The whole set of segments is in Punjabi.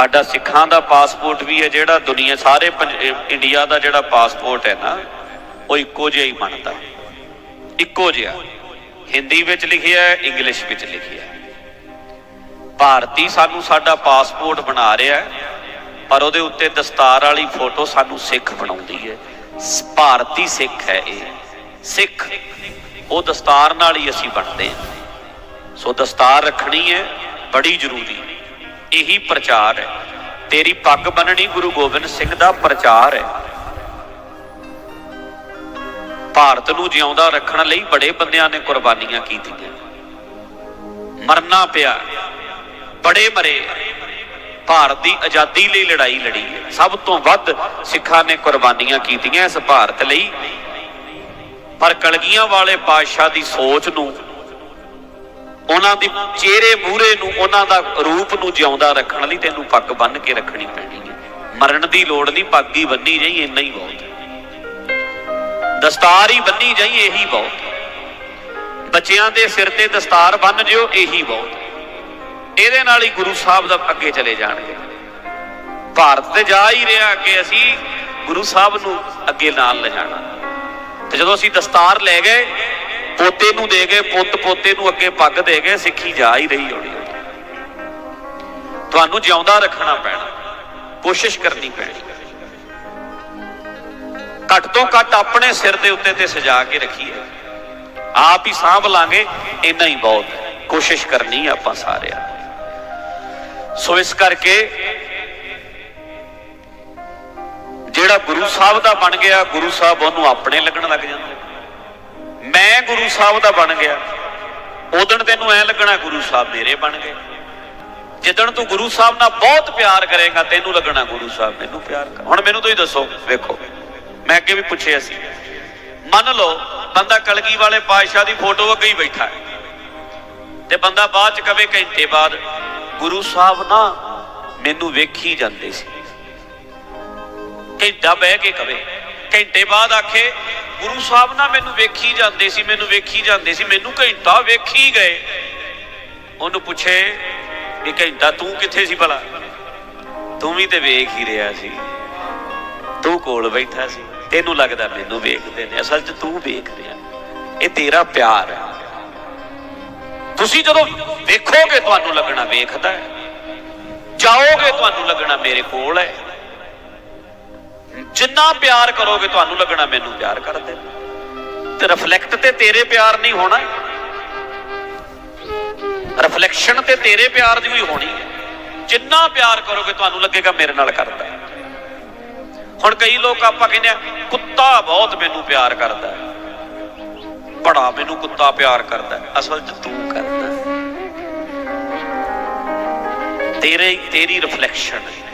ਸਾਡਾ ਸਿੱਖਾਂ ਦਾ ਪਾਸਪੋਰਟ ਵੀ ਹੈ ਜਿਹੜਾ ਦੁਨੀਆ ਸਾਰੇ ਪੰਜ- ਇੰਡੀਆ ਦਾ ਜਿਹੜਾ ਪਾਸਪੋਰਟ ਹੈ ਨਾ, ਉਹ ਇੱਕੋ ਜਿਹਾ ਹੀ ਬਣਦਾ। ਇੱਕੋ ਜਿਹਾ। ਹਿੰਦੀ ਵਿੱਚ ਲਿਖਿਆ ਹੈ ਇੰਗਲਿਸ਼ ਵਿੱਚ ਲਿਖਿਆ। ਹੈ ਭਾਰਤੀ ਸਾਨੂੰ ਸਾਡਾ ਪਾਸਪੋਰਟ ਬਣਾ ਰਿਹਾ ਹੈ, ਪਰ ਉਹਦੇ ਉੱਤੇ ਦਸਤਾਰ ਵਾਲੀ ਫੋਟੋ ਸਾਨੂੰ ਸਿੱਖ ਬਣਾਉਂਦੀ ਹੈ। ਭਾਰਤੀ ਸਿੱਖ ਹੈ ਇਹ। ਸਿੱਖ। ਉਹ ਦਸਤਾਰ ਨਾਲ ਹੀ ਅਸੀਂ ਬਣਦੇ ਹਾਂ। ਸੋ ਦਸਤਾਰ ਰੱਖਣੀ ਹੈ, ਬੜੀ ਜ਼ਰੂਰੀ ਇਹੀ ਪ੍ਰਚਾਰ ਹੈ। ਤੇਰੀ ਪੱਗ ਬੰਨਣੀ ਗੁਰੂ ਗੋਬਿੰਦ ਸਿੰਘ ਦਾ ਪ੍ਰਚਾਰ ਹੈ। ਭਾਰਤ ਨੂੰ ਜਿਉਂਦਾ ਰੱਖਣ ਲਈ ਬੜੇ ਬੰਦਿਆਂ ਨੇ ਕੁਰਬਾਨੀਆਂ ਕੀਤੀਆਂ ਮਰਨਾ ਪਿਆ, ਬੜੇ ਮਰੇ। ਭਾਰਤ ਦੀ ਆਜ਼ਾਦੀ ਲਈ ਲੜਾਈ ਲੜੀ ਹੈ। ਸਭ ਤੋਂ ਵੱਧ ਸਿੱਖਾਂ ਨੇ ਕੁਰਬਾਨੀਆਂ ਕੀਤੀਆਂ ਇਸ ਭਾਰਤ ਲਈ। ਪਰ ਕਲਗੀਆਂ ਵਾਲੇ ਪਾਤਸ਼ਾਹ ਦੀ ਸੋਚ ਨੂੰ ਉਹਨਾਂ ਦੀ ਚਿਹਰੇ ਮੂਹਰੇ ਨੂੰ ਉਹਨਾਂ ਦਾ ਰੂਪ ਨੂੰ ਜਿਉਂਦਾ ਰੱਖਣ ਲਈ ਤੈਨੂੰ ਪੱਗ ਬੰਨ੍ਹ ਕੇ ਰੱਖਣੀ ਪੈਣੀ ਹੈ। ਮਰਨ ਦੀ ਲੋੜ ਨਹੀਂ, ਪੱਗ ਹੀ ਬੰਨੀ ਜਾਈ, ਇੰਨਾ ਹੀ ਬਹੁਤ। ਦਸਤਾਰ ਹੀ ਬੰਨੀ ਜਾਈ, ਇਹੀ ਬਹੁਤ। ਬੱਚਿਆਂ ਦੇ ਸਿਰ ਤੇ ਦਸਤਾਰ ਬੰਨ ਜਿਓ, ਇਹੀ ਬਹੁਤ। ਇਹਦੇ ਨਾਲ ਹੀ ਗੁਰੂ ਸਾਹਿਬ ਦਾ ਅੱਗੇ ਚਲੇ ਜਾਣਗੇ। ਭਾਰਤ ਤੇ ਜਾ ਹੀ ਰਿਹਾ ਅੱਗੇ, ਅਸੀਂ ਗੁਰੂ ਸਾਹਿਬ ਨੂੰ ਅੱਗੇ ਨਾਲ ਲਿਜਾਣਾ ਤੇ ਜਦੋਂ ਅਸੀਂ ਦਸਤਾਰ ਲੈ ਗਏ ਪੋਤੇ ਨੂੰ ਦੇ ਗਏ ਪੁੱਤ ਪੋਤੇ ਨੂੰ ਅੱਗੇ ਪੱਗ ਦੇ ਗਏ ਸਿੱਖੀ ਜਾ ਹੀ ਰਹੀ ਹੌਲੀ ਤੁਹਾਨੂੰ ਜਿਉਂਦਾ ਰੱਖਣਾ ਪੈਣਾ। ਕੋਸ਼ਿਸ਼ ਕਰਨੀ ਪੈਣੀ। ਘੱਟ ਤੋਂ ਘੱਟ ਆਪਣੇ ਸਿਰ ਦੇ ਉੱਤੇ ਤੇ ਸਜਾ ਕੇ ਰੱਖੀਏ। ਆਪ ਹੀ ਸਾਂਭ ਲਾਂਗੇ, ਇੰਨਾ ਹੀ ਬਹੁਤ। ਕੋਸ਼ਿਸ਼ ਕਰਨੀ ਆਪਾਂ ਸਾਰਿਆਂ ਨੇ। ਸੋ ਇਸ ਕਰਕੇ ਜਿਹੜਾ ਗੁਰੂ ਸਾਹਿਬ ਦਾ ਬਣ ਗਿਆ, ਗੁਰੂ ਸਾਹਿਬ ਉਹਨੂੰ ਆਪਣੇ ਲੱਗਣ ਲੱਗ ਜਾਂਦਾ ਮੈਂ ਗੁਰੂ ਸਾਹਿਬ ਦਾ ਬਣ ਗਿਆ। ਉਦਣ ਤੈਨੂੰ ਐ ਲੱਗਣਾ ਗੁਰੂ ਸਾਹਿਬ ਮੇਰੇ ਬਣ ਗਏ। ਜਿੱਦਣ ਤੂੰ ਗੁਰੂ ਸਾਹਿਬ ਨਾਲ ਬਹੁਤ ਪਿਆਰ ਕਰੇਗਾ, ਤੈਨੂੰ ਲੱਗਣਾ ਗੁਰੂ ਸਾਹਿਬ ਮੈਨੂੰ ਪਿਆਰ ਕਰ। ਹੁਣ ਮੈਨੂੰ ਤੁਸੀਂ ਦੱਸੋ, ਵੇਖੋ, ਮੈਂ ਅੱਗੇ ਵੀ ਪੁੱਛਿਆ ਸੀ। ਮੰਨ ਲਓ, ਬੰਦਾ ਕਲਗੀ ਵਾਲੇ ਪਾਤਸ਼ਾਹ ਦੀ ਫੋਟੋ ਅੱਗੇ ਹੀ ਬੈਠਾ ਹੈ। ਤੇ ਬੰਦਾ ਬਾਅਦ ਚ ਕਵੇ ਘੰਟੇ ਬਾਅਦ, ਗੁਰੂ ਸਾਹਿਬ ਨਾ ਮੈਨੂੰ ਵੇਖੀ ਜਾਂਦੇ ਸੀ। ਘੰਟਾ ਬਹਿ ਕੇ ਕਵੇ। ਘੰਟੇ ਬਾਅਦ ਆਖੇ ਗੁਰੂ ਸਾਹਿਬ ਨਾ ਮੈਨੂੰ ਵੇਖੀ ਜਾਂਦੇ ਸੀ, ਮੈਨੂੰ ਵੇਖੀ ਜਾਂਦੇ ਸੀ, ਮੈਨੂੰ ਘੰਟਾ ਵੇਖੀ ਗਏ। ਉਹਨੂੰ ਪੁੱਛੇ ਵੀ ਘੰਟਾ ਤੂੰ ਕਿੱਥੇ ਸੀ ਭਲਾ? ਤੂੰ ਵੀ ਤੇ ਵੇਖ ਹੀ ਰਿਹਾ ਸੀ। ਤੂੰ ਕੋਲ ਬੈਠਾ ਸੀ। ਤੈਨੂੰ ਲੱਗਦਾ ਮੈਨੂੰ ਵੇਖਦੇ ਨੇ, ਅਸਲ 'ਚ ਤੂੰ ਵੇਖ ਰਿਹਾ। ਇਹ ਤੇਰਾ ਪਿਆਰ ਹੈ। ਤੁਸੀਂ ਜਦੋਂ ਵੇਖੋਗੇ, ਤੁਹਾਨੂੰ ਲੱਗਣਾ ਵੇਖਦਾ ਹੈ। ਜਾਓਗੇ, ਤੁਹਾਨੂੰ ਲੱਗਣਾ ਮੇਰੇ ਕੋਲ ਹੈ। ਜਿੰਨਾ ਪਿਆਰ ਕਰੋਗੇ ਤੁਹਾਨੂੰ ਲੱਗਣਾ ਮੈਨੂੰ ਪਿਆਰ ਕਰਦੇ ਤੇ ਰਿਫਲੈਕਟ ਤੇ ਤੇਰੇ ਪਿਆਰ ਨਹੀਂ ਹੋਣਾ। ਰਿਫਲੈਕਸ਼ਨ ਤੇ ਤੇਰੇ ਪਿਆਰ ਦੀ ਵੀ ਹੋਣੀ। ਜਿੰਨਾ ਪਿਆਰ ਕਰੋਗੇ ਤੁਹਾਨੂੰ ਲੱਗੇਗਾ ਮੇਰੇ ਨਾਲ ਕਰਦਾ। ਹੁਣ ਕਈ ਲੋਕ ਆਪਾਂ ਕਹਿੰਦੇ ਆ, ਕੁੱਤਾ ਬਹੁਤ ਮੈਨੂੰ ਪਿਆਰ ਕਰਦਾ ਹੈ। ਬੜਾ ਮੈਨੂੰ ਕੁੱਤਾ ਪਿਆਰ ਕਰਦਾ ਅਸਲ 'ਚ ਤੂੰ ਕਰਦਾ ਤੇਰੇ, ਤੇਰੀ ਰਿਫਲੈਕਸ਼ਨ ਹੈ।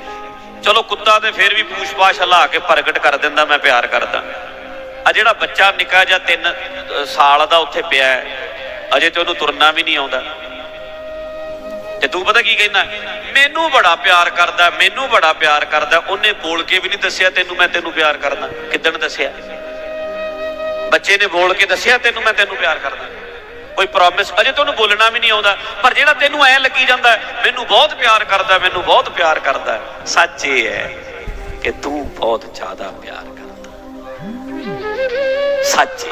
ਚਲੋ ਕੁੱਤਾ ਤੇ ਫਿਰ ਵੀ ਪੂਛ-ਪਾਛ ਹਿਲਾ ਕੇ ਪ੍ਰਗਟ ਕਰ ਦਿੰਦਾ, ਮੈਂ ਪਿਆਰ ਕਰਦਾ। ਆ ਜਿਹੜਾ ਬੱਚਾ ਨਿੱਕਾ ਜਿਹਾ 3 ਸਾਲ ਦਾ ਉੱਥੇ ਪਿਆ ਹੈ, ਅਜੇ ਤੇ ਉਹਨੂੰ ਤੁਰਨਾ ਵੀ ਨਹੀਂ ਆਉਂਦਾ। ਤੇ ਤੂੰ ਪਤਾ ਕੀ ਕਹਿੰਦਾ? ਮੈਨੂੰ ਬੜਾ ਪਿਆਰ ਕਰਦਾ, ਮੈਨੂੰ ਬੜਾ ਪਿਆਰ ਕਰਦਾ। ਉਹਨੇ ਬੋਲ ਕੇ ਵੀ ਨਹੀਂ ਦੱਸਿਆ ਤੈਨੂੰ ਮੈਂ ਤੈਨੂੰ ਪਿਆਰ ਕਰਦਾ। ਕਿੱਦਣ ਦੱਸਿਆ? ਬੱਚੇ ਨੇ ਬੋਲ ਕੇ ਦੱਸਿਆ ਤੈਨੂੰ ਮੈਂ ਤੈਨੂੰ ਪਿਆਰ ਕਰਦਾ। ਕੋਈ ਪ੍ਰੋਮਿਸ ਅਜੇ ਤੁਹਾਨੂੰ ਬੋਲਣਾ ਵੀ ਨਹੀਂ ਆਉਂਦਾ। ਪਰ ਜਿਹੜਾ ਤੈਨੂੰ ਐ ਲੱਗੀ ਜਾਂਦਾ ਮੈਨੂੰ ਬਹੁਤ ਪਿਆਰ ਕਰਦਾ ਮੈਨੂੰ ਬਹੁਤ ਪਿਆਰ ਕਰਦਾ ਸੱਚ ਇਹ ਹੈ ਕਿ ਤੂੰ ਬਹੁਤ ਜ਼ਿਆਦਾ ਪਿਆਰ ਕਰਦਾ ਸੱਚ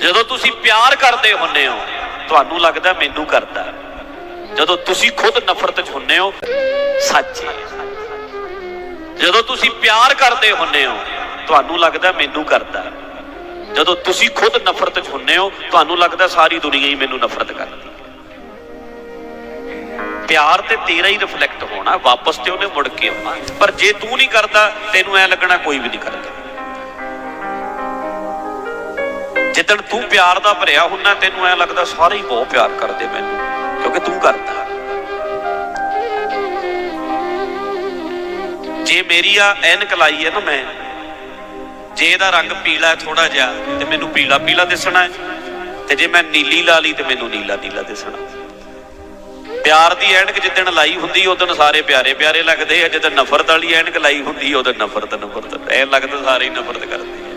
ਜਦੋਂ ਤੁਸੀਂ ਪਿਆਰ ਕਰਦੇ ਹੁੰਨੇ ਹੋ, ਤੁਹਾਨੂੰ ਲੱਗਦਾ ਮੈਨੂੰ ਕਰਦਾ ਜਦੋਂ ਤੁਸੀਂ ਖੁਦ ਨਫ਼ਰਤ 'ਚ ਹੁੰਨੇ ਹੋ, ਸੱਚ ਜਦੋਂ ਤੁਸੀਂ ਪਿਆਰ ਕਰਦੇ ਹੁੰਨੇ ਹੋ, ਤੁਹਾਨੂੰ ਲੱਗਦਾ ਮੈਨੂੰ ਕਰਦਾ ਜਦੋਂ ਤੁਸੀਂ ਖੁਦ ਨਫ਼ਰਤ 'ਚ ਹੁੰਨੇ ਹੋ, ਤੁਹਾਨੂੰ ਲੱਗਦਾ ਸਾਰੀ ਦੁਨੀਆ ਹੀ ਮੈਨੂੰ ਨਫ਼ਰਤ ਕਰਦੀ ਪਿਆਰ ਤੇ ਤੇਰਾ ਹੀ ਰਿਫਲੈਕਟ ਹੋਣਾ, ਵਾਪਸ ਤੇ ਉਹਨੇ ਮੁੜ ਕੇ ਆਉਣਾ। ਪਰ ਜੇ ਤੂੰ ਨਹੀਂ ਕਰਦਾ, ਤੈਨੂੰ ਐ ਲੱਗਣਾ ਕੋਈ ਵੀ ਨਹੀਂ ਕਰਦਾ। ਜਿੱਦਣ ਤੂੰ ਪਿਆਰ ਦਾ ਭਰਿਆ ਹੁੰਨਾ, ਤੈਨੂੰ ਐ ਲੱਗਦਾ ਸਾਰੇ ਹੀ ਬਹੁਤ ਪਿਆਰ ਕਰਦੇ ਮੈਨੂੰ, ਕਿਉਂਕਿ ਤੂੰ ਕਰਦਾ। ਜੇ ਮੇਰੀ ਆ ਐਨਕ ਲਾਈ ਹੈ ਨਾ ਮੈਂ ਜੇ ਇਹਦਾ ਰੰਗ ਪੀਲਾ ਹੈ ਥੋੜਾ ਜਿਹਾ, ਤੇ ਮੈਨੂੰ ਪੀਲਾ ਪੀਲਾ ਦਿਸਣਾ ਹੈ। ਤੇ ਜੇ ਮੈਂ ਨੀਲੀ ਲਾ ਲਈ, ਤੇ ਮੈਨੂੰ ਨੀਲਾ ਨੀਲਾ ਦਿਸਣਾ ਪਿਆਰ ਦੀ ਐਨਕ ਜਿੱਦਣ ਲਾਈ ਹੁੰਦੀ ਉਦੋਂ ਸਾਰੇ ਪਿਆਰੇ ਪਿਆਰੇ ਲੱਗਦੇ ਆ। ਜਦੋਂ ਨਫ਼ਰਤ ਵਾਲੀ ਐਨਕ ਲਾਈ ਹੁੰਦੀ ਉਦੋਂ ਨਫ਼ਰਤ ਨਫ਼ਰਤ। ਐ ਲੱਗਦਾ ਸਾਰੇ ਹੀ ਨਫ਼ਰਤ ਕਰਦੇ ਆ।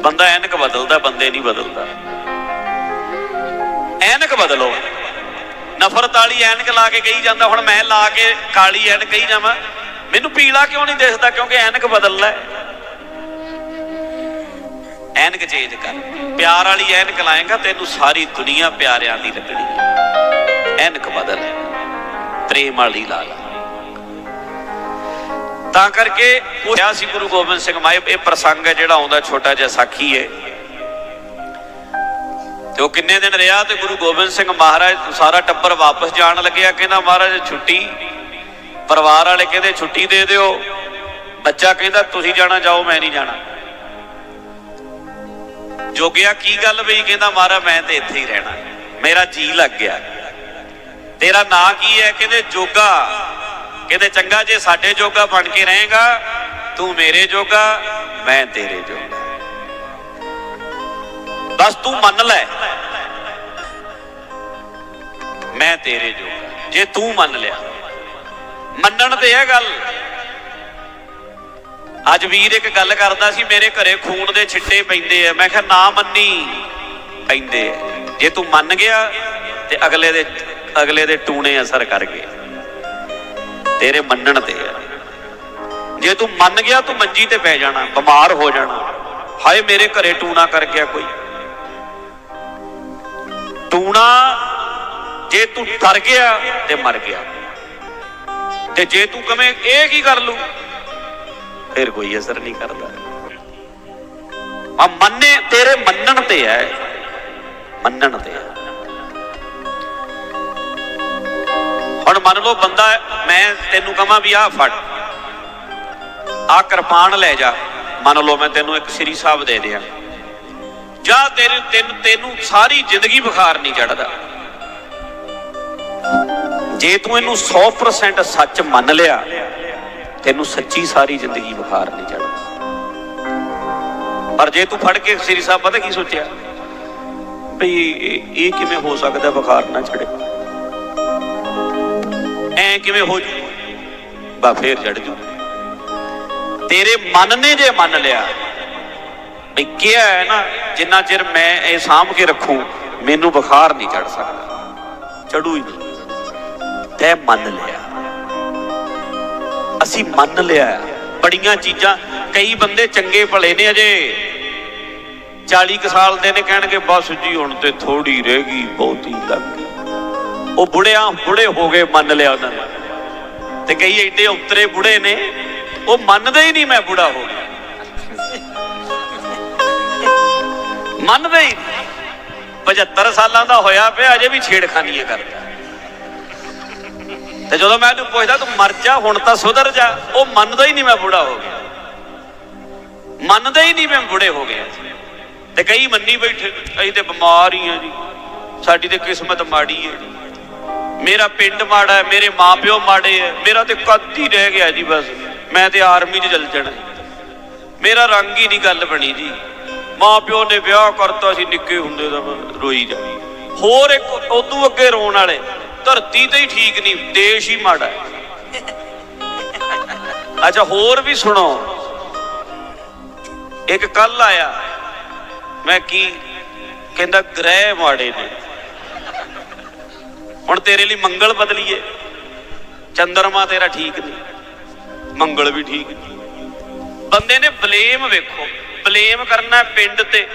ਬੰਦਾ ਐਨਕ ਬਦਲਦਾ, ਬੰਦੇ ਨਹੀਂ ਬਦਲਦਾ। ਐਨਕ ਬਦਲੋ। ਨਫ਼ਰਤ ਵਾਲੀ ਐਨਕ ਲਾ ਕੇ ਕਹੀ ਜਾਂਦਾ, ਹੁਣ ਮੈਂ ਲਾ ਕੇ ਕਾਲੀ ਐਨਕ ਕਹੀ ਜਾਵਾਂ। ਮੈਨੂੰ ਪੀਲਾ ਕਿਉਂ ਨਹੀਂ ਦਿਸਦਾ? ਕਿਉਂਕਿ ਐਨਕ ਬਦਲਣਾ ਹੈ। ਐਨਕ ਚੇਂਜ ਕਰ। ਪਿਆਰ ਵਾਲੀ ਐਨਕ ਲਾਏਗਾ, ਤੈਨੂੰ ਸਾਰੀ ਦੁਨੀਆ ਪਿਆਰਿਆਂ ਦੀ ਲੱਗਣੀ। ਐਨਕ ਬਦਲ, ਪ੍ਰੇਮ ਵਾਲੀ ਲਾ ਲਾ ਤਾਂ ਕਰਕੇ ਕਿਹਾ ਸੀ ਗੁਰੂ ਗੋਬਿੰਦ ਸਿੰਘ ਮਾਏ ਇਹ ਪ੍ਰਸੰਗ ਹੈ ਜਿਹੜਾ ਆਉਂਦਾ ਛੋਟਾ ਜਿਹਾ ਸਾਖੀ ਹੈ। ਤੇ ਉਹ ਕਿੰਨੇ ਦਿਨ ਰਿਹਾ ਤੇ ਗੁਰੂ ਗੋਬਿੰਦ ਸਿੰਘ ਮਹਾਰਾਜ ਸਾਰਾ ਟੱਬਰ ਵਾਪਸ ਜਾਣ ਲੱਗਿਆ, ਕਹਿੰਦਾ ਮਹਾਰਾਜ ਛੁੱਟੀ। ਪਰਿਵਾਰ ਵਾਲੇ ਕਹਿੰਦੇ, ਛੁੱਟੀ ਦੇ ਦਿਓ। ਬੱਚਾ ਕਹਿੰਦਾ, ਤੁਸੀਂ ਜਾਣਾ, ਜਾਓ, ਮੈਂ ਨਹੀਂ ਜਾਣਾ। ਜੋਗਿਆ, ਕੀ ਗੱਲ ਬਈ? ਕਹਿੰਦਾ ਮਹਾਰਾਜ ਮੈਂ ਤੇ ਇੱਥੇ ਹੀ ਰਹਿਣਾ। ਮੇਰਾ ਜੀ ਲੱਗ ਗਿਆ। ਤੇਰਾ ਨਾਂ ਕੀ ਹੈ? ਕਹਿੰਦੇ, ਜੋਗਾ। ਕਹਿੰਦੇ, ਚੰਗਾ, ਜੇ ਸਾਡੇ ਜੋਗਾ ਬਣ ਕੇ ਰਹੇਗਾ, ਤੂੰ ਮੇਰੇ ਜੋਗਾ, ਮੈਂ ਤੇਰੇ ਜੋਗਾ। ਬਸ ਤੂੰ ਮੰਨ ਲੈ, ਮੈਂ ਤੇਰੇ ਜੋਗਾ। ਜੇ ਤੂੰ ਮੰਨ ਲਿਆ। ਮੰਨਣ ਤੇ ਇਹ ਗੱਲ। ਅੱਜ ਵੀਰ ਇੱਕ ਗੱਲ ਕਰਦਾ ਸੀ, ਮੇਰੇ ਘਰੇ ਖੂਨ ਦੇ ਛਿੱਟੇ ਪੈਂਦੇ ਆ। ਮੈਂ ਕਿਹਾ, ਨਾ ਮੰਨੀ, ਪੈਂਦੇ ਆ। ਜੇ ਤੂੰ ਮੰਨ ਗਿਆ ਤੇ ਅਗਲੇ ਦੇ ਅਗਲੇ ਦੇ ਟੂਣੇ ਅਸਰ ਕਰ ਗਏ। ਤੇਰੇ ਮੰਨਣ ਤੇ ਆ। ਜੇ ਤੂੰ ਮੰਨ ਗਿਆ, ਤੂੰ ਮੰਜੀ ਤੇ ਪੈ ਜਾਣਾ, ਬਿਮਾਰ ਹੋ ਜਾਣਾ। ਹਾਏ, ਮੇਰੇ ਘਰੇ ਟੂਣਾ ਕਰ ਗਿਆ ਕੋਈ। ਟੂਣਾ, ਜੇ ਤੂੰ ਡਰ ਗਿਆ ਤੇ ਮਰ ਗਿਆ। ਤੇ ਜੇ ਤੂੰ ਕਵੇਂ, ਇਹ ਕੀ ਕਰ ਲੂ ਫਿਰ ਕੋਈ ਅਸਰ ਨਹੀਂ ਕਰਦਾ। ਆ ਮੰਨੇ ਤੇਰੇ ਮੰਨਣ ਤੇ ਹੈ। ਮੰਨਣ ਤੇ ਹੈ। ਹੁਣ ਮੰਨ ਲਓ ਬੰਦਾ, ਮੈਂ ਤੈਨੂੰ ਕਹਾਂ ਵੀ ਆਹ ਫੜ। ਆ ਕਿਰਪਾਨ ਲੈ ਜਾ। ਮੰਨ ਲਓ ਮੈਂ ਤੈਨੂੰ ਇੱਕ ਸ੍ਰੀ ਸਾਹਿਬ ਦੇ ਦਿਆਂ। ਜਾਂ ਤੇਰੇ ਤੈਨੂੰ ਤੈਨੂੰ ਸਾਰੀ ਜ਼ਿੰਦਗੀ ਬੁਖਾਰ ਨਹੀਂ ਚੜਦਾ ਜੇ ਤੂੰ ਇਹਨੂੰ 100% ਸੱਚ ਮੰਨ ਲਿਆ ਤੈਨੂੰ ਸੱਚੀ ਸਾਰੀ ਜ਼ਿੰਦਗੀ ਬੁਖਾਰ ਨਹੀਂ ਚੜਦਾ ਪਰ ਜੇ ਤੂੰ ਫੜ ਕੇ ਸ੍ਰੀ ਸਾਹਿਬ, ਪਤਾ ਕੀ ਸੋਚਿਆ? ਭਈ ਇਹ ਕਿਵੇਂ ਹੋ ਸਕਦਾ ਬੁਖਾਰ ਨਾ ਚੜੇ ਐ ਕਿਵੇਂ ਹੋ ਜੂ? ਬਾ ਫੇਰ ਚੜ ਜੂ। ਤੇਰੇ ਮਨ ਨੇ ਜੇ ਮੰਨ ਲਿਆ, ਵੀ ਕਿਹਾ ਹੈ ਨਾ, ਜਿੰਨਾ ਚਿਰ ਮੈਂ ਇਹ ਸਾਂਭ ਕੇ ਰੱਖੂ, ਮੈਨੂੰ ਬੁਖਾਰ ਨਹੀਂ ਚੜ ਸਕਦਾ। ਚੜੂ ਹੀ ਨਹੀਂ। ਤੈ ਮੰਨ ਲਿਆ। ਅਸੀਂ ਮੰਨ ਲਿਆ। ਬੜੀਆਂ ਚੀਜ਼ਾਂ, ਕਈ ਬੰਦੇ ਚੰਗੇ ਭਲੇ ਨੇ ਅਜੇ। 40 ਕੁ ਸਾਲ ਦੇ ਨੇ, ਕਹਿਣਗੇ ਬਸ ਜੀ, ਹੁਣ ਤੇ ਥੋੜੀ ਰਹਿ ਗਈ, ਬਹੁਤੀ ਲੱਗ ਗਈ। ਉਹ ਬੁੜਿਆਂ, ਬੁੜੇ ਹੋ ਗਏ, ਮੰਨ ਲਿਆ ਉਹਨਾਂ ਨੇ। ਤੇ ਕਈ ਐਡੇ ਉਤਰੇ ਬੁੜੇ ਨੇ, ਉਹ ਮੰਨਦੇ ਹੀ ਨਹੀਂ ਮੈਂ ਬੁੜਾ ਹੋ ਗਿਆ। ਮੰਨਦੇ ਹੀ ਨਹੀਂ। 75 ਸਾਲਾਂ ਦਾ ਹੋਇਆ ਪਿਆ, ਅਜੇ ਵੀ ਛੇੜਖਾਨੀਆਂ ਕਰਦਾ। ਤੇ ਜਦੋਂ ਮੈਂ ਉਹਨੂੰ ਪੁੱਛਦਾ, ਤੂੰ ਮਰ ਜਾ, ਹੁਣ ਤਾਂ ਸੁਧਰ ਜਾ। ਉਹ ਮੰਨਦਾ ਹੀ ਨਹੀਂ ਮੈਂ ਬੁੜਾ ਹੋ ਗਿਆ। ਮੰਨਦਾ ਹੀ ਨਹੀਂ ਮੈਂ ਬੁੜੇ ਹੋ ਗਿਆ। ਤੇ ਕਈ ਮੰਨੀ ਬੈਠੇ, ਅਸੀਂ ਤੇ ਬਿਮਾਰ ਹੀ ਆ ਜੀ। ਸਾਡੀ ਤੇ ਕਿਸਮਤ ਮਾੜੀ ਹੈ ਮੇਰਾ ਪਿੰਡ ਮਾੜਾ ਹੈ, ਮੇਰੇ ਮਾਪਿਓ ਮਾੜੇ ਹੈ, ਮੇਰਾ ਤੇ ਕੱਦ ਹੀ ਰਹਿ ਗਿਆ ਜੀ ਬਸ। ਮੈਂ ਤੇ ਆਰਮੀ 'ਚ ਚਲ ਜਾਣਾ। ਮੇਰਾ ਰੰਗ ਹੀ ਨਹੀਂ ਗੱਲ ਬਣੀ ਜੀ। ਮਾਪਿਓ ਨੇ ਵਿਆਹ ਕਰਤਾ ਸੀ, ਨਿੱਕੇ ਹੁੰਦੇ ਦਾ ਰੋਈ ਜਾ ਹੋਰ ਇੱਕ ਉਦੋਂ ਅੱਗੇ ਰੋਣ ਵਾਲੇ। ਧਰਤੀ ਤੇ ਹੀ ਠੀਕ ਨਹੀਂ, ਦੇਸ਼ ਹੀ ਮਾੜਾ ਹੈ। ਅੱਛਾ, ਹੋਰ ਵੀ ਸੁਣੋ। ਇੱਕ ਕੱਲ ਆਇਆ, ਮੈਂ ਕੀ ਕਹਿੰਦਾ, ਗ੍ਰਹਿ ਮਾੜੇ ਨੇ। ਹੁਣ ਤੇਰੇ ਲਈ ਮੰਗਲ ਬਦਲੀਏ। ਚੰਦਰਮਾ ਤੇਰਾ ਠੀਕ ਨਹੀਂ, ਮੰਗਲ ਵੀ ਠੀਕ ਨਹੀਂ। ਬੰਦੇ ਨੇ ਬਲੇਮ ਵੇਖੋ, ਬਲੇਮ ਕਰਨਾ ਪਿੰਡ ਤੇ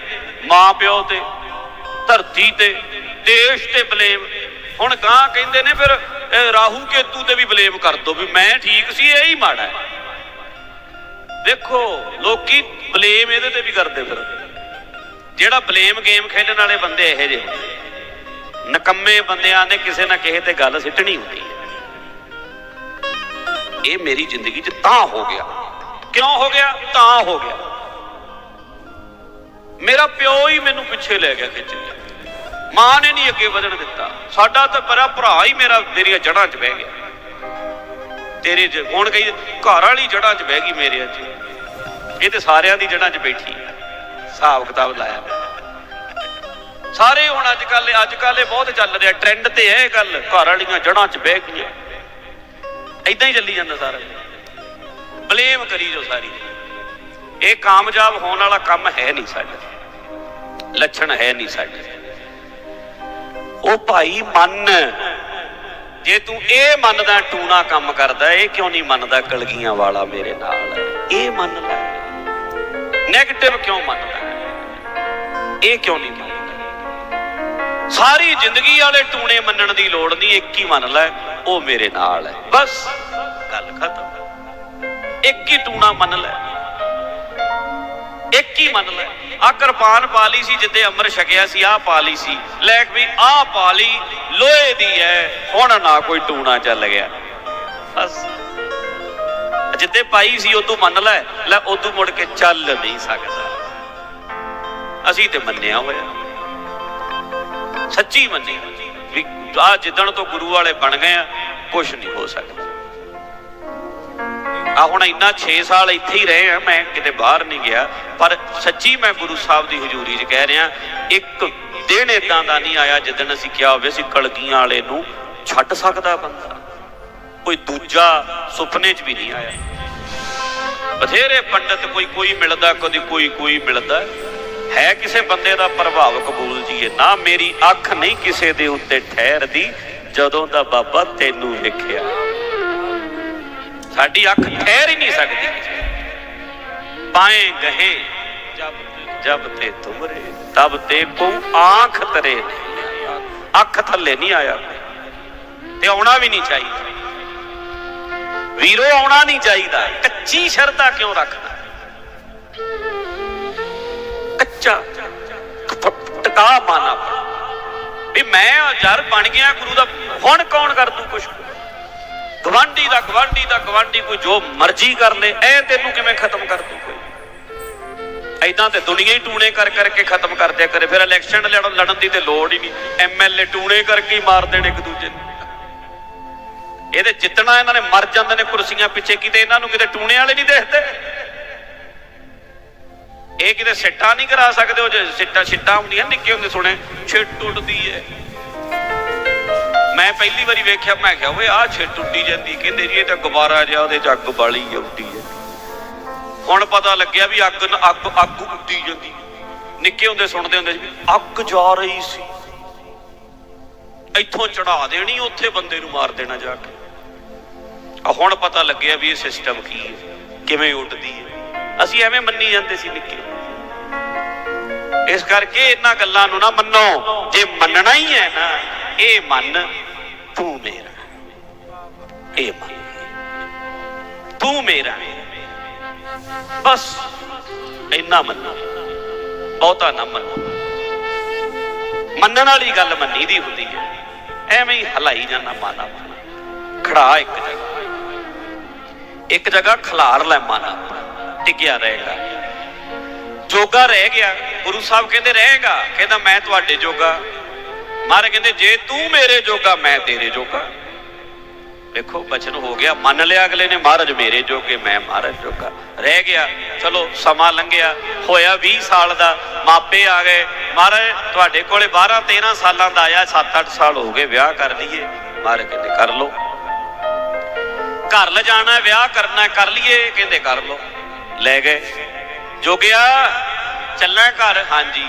ਮਾਂ ਪਿਓ ਤੇ, ਧਰਤੀ ਤੇ, ਦੇਸ਼ ਤੇ ਬਲੇਮ। ਹੁਣ ਗਾਂ ਕਹਿੰਦੇ ਨੇ ਫਿਰ ਰਾਹੂ ਕੇਤੂ ਤੇ ਵੀ ਬਲੇਮ ਕਰ ਦੋ ਵੀ ਮੈਂ ਠੀਕ ਸੀ, ਇਹ ਹੀ ਮਾੜਾ ਹੈ। ਦੇਖੋ, ਲੋਕੀ ਬਲੇਮ ਇਹਦੇ ਤੇ ਵੀ ਕਰਦੇ ਫਿਰ। ਜਿਹੜਾ ਬਲੇਮ ਗੇਮ ਖੇਡਣ ਵਾਲੇ ਬੰਦੇ ਇਹੋ ਜਿਹੇ ਨਕੰਮੇ ਬੰਦਿਆਂ ਨੇ ਕਿਸੇ ਨਾ ਕਿਸੇ ਤੇ ਗੱਲ ਸਿੱਟਣੀ ਹੁੰਦੀ ਹੈ। ਇਹ ਮੇਰੀ ਜ਼ਿੰਦਗੀ 'ਚ ਤਾਂ ਹੋ ਗਿਆ। ਕਿਉਂ ਹੋ ਗਿਆ? ਤਾਂ ਹੋ ਗਿਆ। ਮੇਰਾ ਪਿਓ ਹੀ ਮੈਨੂੰ ਪਿੱਛੇ ਲੈ ਗਿਆ ਖਿੱਚ ਕੇ। ਮਾਂ ਨੇ ਨਹੀਂ ਅੱਗੇ ਵਧਣ ਦਿੱਤਾ। ਸਾਡਾ ਤਾਂ ਪਰਾ ਭਰਾ ਹੀ ਮੇਰਾ ਮੇਰੀਆਂ ਜੜਾਂ 'ਚ ਬਹਿ ਗਿਆ। ਤੇਰੇ 'ਚ ਹੁਣ ਕਈ ਘਰ ਵਾਲੀ ਜੜਾਂ 'ਚ ਬਹਿ ਗਈ ਮੇਰੇ 'ਚ ਇਹ ਤੇ ਸਾਰਿਆਂ ਦੀ ਜੜਾਂ 'ਚ ਬੈਠੀ ਹਿਸਾਬ ਕਿਤਾਬ ਲਾਇਆ ਸਾਰੇ ਹੁਣ ਅੱਜ ਕੱਲ ਅੱਜ ਕੱਲ ਇਹ ਬਹੁਤ ਚੱਲ ਰਿਹਾ। ਟ੍ਰੈਂਡ ਤੇ ਹੈ ਇਹ ਗੱਲ। ਘਰ ਵਾਲੀਆਂ ਜੜਾਂ 'ਚ ਬਹਿ ਗਈਆਂ ਐਦਾਂ ਹੀ ਚੱਲੀ ਜਾਂਦਾ ਸਾਰਾ ਬਲੇਮ ਕਰੀ ਜੋ ਸਾਰੀ। ਇਹ ਕਾਮਯਾਬ ਹੋਣ ਵਾਲਾ ਕੰਮ ਹੈ ਨਹੀਂ ਸਾਡਾ ਲੱਛਣ ਹੈ ਨਹੀਂ ਸਾਡੇ ਉਹ ਭਾਈ ਮੰਨ। ਜੇ ਤੂੰ ਇਹ ਮੰਨਦਾ, ਟੂਣਾ ਕੰਮ ਕਰਦਾ, ਇਹ ਕਿਉਂ ਨਹੀਂ ਮੰਨਦਾ ਕਲਗੀਆਂ ਵਾਲਾ ਮੇਰੇ ਨਾਲ? ਇਹ ਮੰਨ ਲੈ 네ਗੇਟਿਵ ਕਿਉਂ ਮੰਨਦਾ? ਹੈ? ਇਹ ਕਿਉਂ ਨਹੀਂ ਮੰਨਦਾ? ਸਾਰੀ ਜ਼ਿੰਦਗੀ ਵਾਲੇ ਟੂਣੇ ਮੰਨਣ ਦੀ ਲੋੜ ਨਹੀਂ, ਇੱਕ ਹੀ ਮੰਨ ਲੈ, ਉਹ ਮੇਰੇ ਨਾਲ ਹੈ। ਬਸ, ਗੱਲ ਖਤਮ। ਇੱਕ ਹੀ ਟੂਣਾ ਮੰਨ ਲੈ। ਇੱਕ ਹੀ ਮੰਨ ਲੈ। ਆ ਕਿਰਪਾਨ ਪਾ ਲਈ ਸੀ ਜਿੱਦੇ ਅੰਮ੍ਰਿਤ ਛਕਿਆ ਸੀ ਆ ਪਾ ਲਈ ਸੀ। ਲੈ ਵੀ ਆ ਪਾ ਲਈ, ਲੋਹੇ ਦੀ ਹੈ ਹੁਣ ਨਾ ਕੋਈ ਟੂਣਾ ਚੱਲ ਗਿਆ। ਬਸ। ਜਿੱਦੇ ਪਾਈ ਸੀ, ਉਦੋਂ ਮੰਨ ਲੈ। ਲੈ, ਉਦੋਂ ਮੁੜ ਕੇ ਚੱਲ ਨਹੀਂ ਸਕਦਾ। ਅਸੀਂ ਤੇ ਮੰਨਿਆ ਹੋਇਆ। ਸੱਚੀ ਮੰਨੀ। ਵੀ ਆ ਜਿੱਦਣ ਤੋਂ ਗੁਰੂ ਵਾਲੇ ਬਣ ਗਏ ਆ ਕੁਝ ਨਹੀਂ ਹੋ ਸਕਦਾ। ਆ ਹੁਣ ਇੰਨਾ 6 ਸਾਲ ਇੱਥੇ ਹੀ ਰਹੇ ਆ, ਮੈਂ ਕਿਤੇ ਬਾਹਰ ਨਹੀਂ ਗਿਆ। ਪਰ ਸੱਚੀ ਮੈਂ ਗੁਰੂ ਸਾਹਿਬ ਦੀ ਹਜ਼ੂਰੀ 'ਚ ਕਹਿ ਰਿਹਾ, ਇੱਕ ਦਿਨ ਇਦਾਂ ਦਾ ਨਹੀਂ ਆਇਆ ਜਿੱਦਣ ਅਸੀਂ ਕਿਹਾ ਹੋਵੇ ਸੀ ਕਲਗੀਆਂ ਵਾਲੇ ਨੂੰ ਛੱਡ ਸਕਦਾ ਬੰਦਾ। ਕੋਈ ਦੂਜਾ ਸੁਪਨੇ 'ਚ ਵੀ ਨਹੀਂ ਆਇਆ। ਬਥੇਰੇ ਪੰਡਤ ਕੋਈ ਕੋਈ ਮਿਲਦਾ, ਕਦੀ ਕੋਈ ਕੋਈ ਮਿਲਦਾ। ਹੈ ਕਿਸੇ ਬੰਦੇ ਦਾ ਪ੍ਰਭਾਵ ਕਬੂਲ ਜੀਏ। ਨਾ ਮੇਰੀ ਅੱਖ ਨਹੀਂ ਕਿਸੇ ਦੇ ਉੱਤੇ ਠਹਿਰਦੀ, ਜਦੋਂ ਦਾ ਬਾਬਾ ਤੈਨੂੰ ਵੇਖਿਆ। ਸਾਡੀ ਅੱਖ ਠਹਿਰ ਹੀ ਨਹੀਂ ਸਕਦੀ। ਪਾਏ ਗਏ ਜਬ ਜਬ ਤੇ ਤੁਮਰੇ, ਤਬ ਤੇ ਕੋ ਆਂਖ ਤਰੇ। ਅੱਖ ਥੱਲੇ ਨਹੀਂ ਆਇਆ ਤੇ ਆਉਣਾ ਵੀ ਨਹੀਂ ਚਾਹੀਦਾ। ਵੀਰੋ, ਆਉਣਾ ਨਹੀਂ ਚਾਹੀਦਾ, ਕੱਚੀ ਸ਼ਰਧਾ ਕਿਉਂ ਰੱਖਦਾ? ਕੱਚਾ ਟਕਾ ਮਾਨਾ। ਵੀ ਮੈਂ ਯਾਰ ਬਣ ਗਿਆ, ਗੁਰੂ ਦਾ ਹੁਣ ਕੌਣ ਕਰ ਦੂ ਕੁਛ? ਗਵਾਂਢੀ ਦਾ ਗਵਾਂਢੀ ਦਾ ਗਵਾਂਢੀ ਕੋਈ ਜੋ ਮਰਜ਼ੀ ਕਰ ਲੇ, ਐ ਤੈਨੂੰ ਕਿਵੇਂ ਖਤਮ ਕਰ ਦੂ ਕੋਈ? ਐਦਾਂ ਤੇ ਦੁਨੀਆ ਹੀ ਟੂਣੇ ਕਰ ਕਰਕੇ ਖਤਮ ਕਰ ਦਿਆ ਕਰੇ, ਫਿਰ ਇਲੈਕਸ਼ਨ ਲੜਨ ਲੜਨ ਦੀ ਤੇ ਲੋੜ ਹੀ ਨਹੀਂ। ਐਮਐਲਏ ਟੂਣੇ ਕਰਕੇ ਹੀ ਮਾਰ ਦੇਣ ਇੱਕ ਦੂਜੇ ਨੂੰ। ਇਹਦੇ ਜਿੱਤਣਾ ਇਹਨਾਂ ਨੇ, ਮਰ ਜਾਂਦੇ ਨੇ ਕੁਰਸੀਆਂ ਪਿੱਛੇ, ਕਿਤੇ ਇਹਨਾਂ ਨੂੰ ਕਿਤੇ ਟੂਣੇ ਵਾਲੇ ਨਹੀਂ ਦੇਖਦੇ? ਇਹ ਕਿਤੇ ਸਿੱਟਾ ਨਹੀਂ ਕਰਾ ਸਕਦੇ ਉਹ, ਜੇ ਸਿੱਟਾ ਛਿੱਟਾ ਹੁੰਦੀਆਂ ਨਿੱਕੇ ਹੁੰਦੇ ਸੁਣੇ ਛਿੱਟ ਉੱਡਦੀ ਹੈ ਮੈਂ ਪਹਿਲੀ ਵਾਰੀ ਵੇਖਿਆ, ਮੈਂ ਕਿਹਾ, ਓਏ, ਆਹ ਛਿੱਟ ਟੁੱਟੀ ਜਾਂਦੀ, ਕਹਿੰਦੇ ਜੀ, ਇਹ ਤਾਂ ਗੁਬਾਰਾ ਜਿਹਾ, ਉਹਦੇ ਚ ਅੱਗ ਬਾਲੀ ਹੈ ਹੈ ਹੁਣ ਪਤਾ ਲੱਗਿਆ ਵੀ ਅੱਗ ਅੱਗ ਅੱਗ ਉੱਡੀ ਜਾਂਦੀ। ਨਿੱਕੇ ਹੁੰਦੇ ਸੁਣਦੇ ਹੁੰਦੇ ਸੀ ਅੱਗ ਜਾ ਰਹੀ ਸੀ। ਇੱਥੋਂ ਚੜਾ ਦੇਣੀ, ਉੱਥੇ ਬੰਦੇ ਨੂੰ ਮਾਰ ਦੇਣਾ ਜਾ ਕੇ। ਆ ਹੁਣ ਪਤਾ ਲੱਗਿਆ ਵੀ ਇਹ ਸਿਸਟਮ ਕੀ ਹੈ, ਕਿਵੇਂ ਉੱਡਦੀ ਹੈ। ਅਸੀਂ ਐਵੇਂ ਮੰਨੀ ਜਾਂਦੇ ਸੀ ਨਿੱਕੇ। ਇਸ ਕਰਕੇ ਇਹਨਾਂ ਗੱਲਾਂ ਨੂੰ ਨਾ ਮੰਨੋ। ਜੇ ਮੰਨਣਾ ਹੀ ਹੈ ਨਾ ਇਹ ਮੰਨ ਤੂੰ ਮੇਰਾ, ਇਹ ਮੰਨ। ਤੂੰ ਮੇਰਾ। ਬਸ, ਇੰਨਾ ਮੰਨੋ। ਬਹੁਤਾ ਨਾ ਮੰਨੋ। ਮੰਨਣ ਵਾਲੀ ਗੱਲ ਮੰਨੀ ਦੀ ਹੁੰਦੀ ਹੈ। ਐਵੇਂ ਹੀ ਹਲਾਈ ਜਾਂਦਾ ਮਾਨਾ ਮਾਨਾ। ਖੜਾ ਇੱਕ ਜਗ੍ਹਾ। ਇੱਕ ਜਗ੍ਹਾ ਖਲਾਰ ਲੈ ਮਾਨਾ ਟਿਕਿਆ ਰਹੇਗਾ। ਜੋਗਾ ਰਹਿ ਗਿਆ। ਗੁਰੂ ਸਾਹਿਬ ਕਹਿੰਦੇ, ਰਹੇਗਾ। ਕਹਿੰਦਾ, ਮੈਂ ਤੁਹਾਡੇ ਜੋਗਾ ਮਹਾਰਾਜ ਕਹਿੰਦੇ ਜੇ ਤੂੰ ਮੇਰੇ ਜੋਗਾ ਮੈਂ ਤੇਰੇ ਜੋਗਾ। ਦੇਖੋ ਬਚਨ ਹੋ ਗਿਆ ਮੰਨ ਲਿਆ ਅਗਲੇ ਨੇ ਮਹਾਰਾਜ ਮੇਰੇ ਜੋਗੇ ਮੈਂ ਮਹਾਰਾਜ ਜੋਗਾ। ਰਹਿ ਗਿਆ ਚਲੋ ਸਮਾਂ ਲੰਘਿਆ ਹੋਇਆ 20 ਸਾਲ ਦਾ ਮਾਪੇ ਆ ਗਏ। ਮਹਾਰਾਜ ਤੁਹਾਡੇ ਕੋਲੇ 12 13 ਸਾਲਾਂ ਦਾ ਆਇਆ 7-8 ਸਾਲ ਹੋ ਗਏ ਵਿਆਹ ਕਰ ਲਈਏ। ਮਹਾਰਾਜ ਕਹਿੰਦੇ ਕਰ ਲਓ। ਘਰ ਲਿਜਾਣਾ ਹੈ, ਵਿਆਹ ਕਰਨਾ ਕਰ ਲਈਏ ਕਹਿੰਦੇ ਕਰ ਲਓ। ਲੈ ਗਏ। ਜੋਗਿਆ ਚੱਲਾਂ ਘਰ? ਹਾਂਜੀ।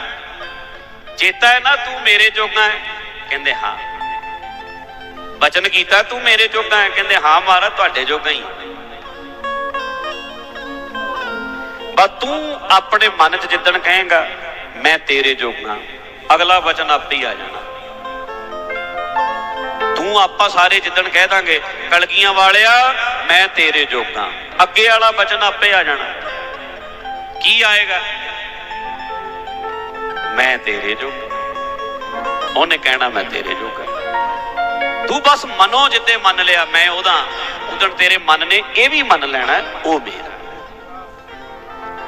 ਚੇਤਾ ਹੈ ਨਾ, ਤੂੰ ਮੇਰੇ ਜੋਗਾ ਹੈ। ਕਹਿੰਦੇ, ਹਾਂ। ਬਚਨ ਕੀਤਾ, ਤੂੰ ਮੇਰੇ ਜੋਗਾ ਹੈ। ਕਹਿੰਦੇ, ਹਾਂ ਮਹਾਰਾਜ, ਤੁਹਾਡੇ ਜੋਗਾ ਹੀ ਬਸ ਤੂੰ ਆਪਣੇ ਮਨ 'ਚ ਜਿੱਦਣ ਕਹੇਗਾ, ਮੈਂ ਤੇਰੇ ਜੋਗਾ ਅਗਲਾ ਵਚਨ ਆਪੇ ਹੀ ਆ ਜਾਣਾ। ਤੂੰ ਆਪਾਂ ਸਾਰੇ ਜਿੱਦਣ ਕਹਿ ਦਾਂਗੇ, ਕਲਗੀਆਂ ਵਾਲਿਆ, ਮੈਂ ਤੇਰੇ ਜੋਗਾ ਅੱਗੇ ਵਾਲਾ ਵਚਨ ਆਪੇ ਆ ਜਾਣਾ। ਕੀ ਆਏਗਾ? ਮੈਂ ਤੇਰੇ ਜੋਗਾ। ਉਹਨੇ ਕਹਿਣਾ ਮੈਂ ਤੇਰੇ ਜੋਗਾ। ਤੂੰ ਬਸ ਮਨੋ ਜਿੱਤੇ ਮੰਨ ਲਿਆ, ਮੈਂ ਉਹਦਾ ਉਦਣ ਤੇਰੇ ਮਨ ਨੇ ਇਹ ਵੀ ਮੰਨ ਲੈਣਾ, ਉਹ ਮੇਰਾ।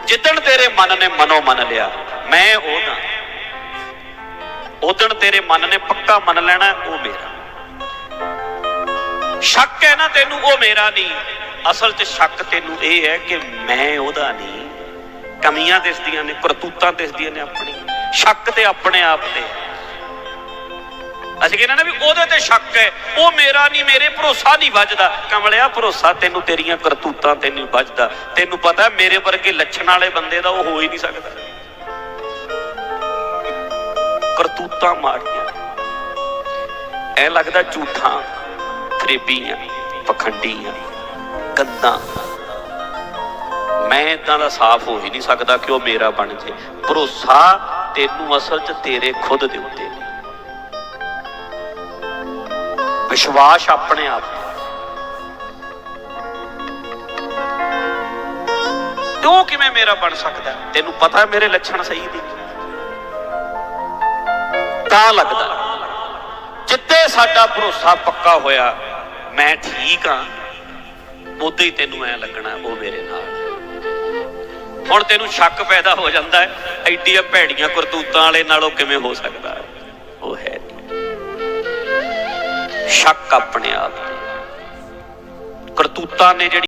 ਜਿੱਦਣ ਤੇਰੇ ਮਨ ਨੇ ਮਨੋ ਮੰਨ ਲਿਆ, ਮੈਂ ਉਹਦਾ। ਉਦਣ ਤੇਰੇ ਮਨ ਨੇ ਪੱਕਾ ਮੰਨ ਲੈਣਾ, ਉਹ ਮੇਰਾ। ਸ਼ੱਕ ਹੈ ਨਾ ਤੈਨੂੰ, ਉਹ ਮੇਰਾ ਨਹੀਂ। ਅਸਲ 'ਚ ਸ਼ੱਕ ਤੈਨੂੰ ਇਹ ਹੈ ਕਿ ਮੈਂ ਉਹਦਾ ਨਹੀਂ। ਕਮੀਆਂ ਦਿਸਦੀਆਂ ਨੇ, ਕਰਤੂਤਾਂ ਦਿਸਦੀਆਂ ਨੇ ਆਪਣੀ ਸ਼ੱਕ ਤੇ ਆਪਣੇ ਆਪ ਤੇ। ਅਸੀਂ ਕਹਿੰਦੇ ਨਾ ਵੀ ਉਹਦੇ ਤੇ ਸ਼ੱਕ ਹੈ, ਉਹ ਮੇਰਾ ਨਹੀਂ, ਮੇਰੇ ਭਰੋਸਾ ਨਹੀਂ ਵੱਜਦਾ। ਕਮਲਿਆ, ਭਰੋਸਾ ਤੈਨੂੰ ਤੇਰੀਆਂ ਕਰਤੂਤਾਂ ਤੇ ਨਹੀਂ ਵੱਜਦਾ। ਤੈਨੂੰ ਪਤਾ ਮੇਰੇ ਵਰਗੇ ਲੱਛਣ ਵਾਲੇ ਬੰਦੇ ਦਾ ਉਹ ਹੋ ਹੀ ਨਹੀਂ ਸਕਦਾ। ਕਰਤੂਤਾਂ ਮਾਰੀਆਂ ਐ ਲੱਗਦਾ ਝੂਠਾਂ ਫਰੇਬੀ ਆ ਪਖੰਡੀ ਗੰਦਾ। ਮੈਂ ਇਦਾਂ ਦਾ ਸਾਫ਼ ਹੋ ਹੀ ਨਹੀਂ ਸਕਦਾ ਕਿ ਉਹ ਮੇਰਾ ਬਣ ਜੇ। ਭਰੋਸਾ ਤੈਨੂੰ ਅਸਲ 'ਚ ਤੇਰੇ ਖੁਦ ਦੇ ਉੱਤੇ। ਵਿਸ਼ਵਾਸ ਆਪਣੇ ਆਪ ਤੇ। ਕਿਵੇਂ ਮੇਰਾ ਬਣ ਸਕਦਾ? ਤੈਨੂੰ ਪਤਾ ਮੇਰੇ ਲੱਛਣ ਸਹੀ ਨਹੀਂ ਤਾਂ ਲੱਗਦਾ ਜਿੱਤੇ ਸਾਡਾ ਭਰੋਸਾ ਪੱਕਾ ਹੋਇਆ, ਮੈਂ ਠੀਕ ਹਾਂ। ਉਦੋਂ ਹੀ ਤੈਨੂੰ ਐ ਲੱਗਣਾ, ਉਹ ਮੇਰੇ ਨਾਲ। ਹੁਣ ਤੈਨੂੰ ਸ਼ੱਕ ਪੈਦਾ ਹੋ ਜਾਂਦਾ ਹੈ, ਐਡੀਆਂ ਭੈੜੀਆਂ ਕਰਤੂਤਾਂ ਵਾਲੇ ਨਾਲੋਂ ਕਿਵੇਂ ਹੋ ਸਕਦਾ ਹੈ? ਉਹ ਹੈ ਨਹੀਂ। ਸ਼ੱਕ ਆਪਣੇ ਆਪ ਕਰਤੂਤਾਂ ਨੇ ਜਿਹੜੀ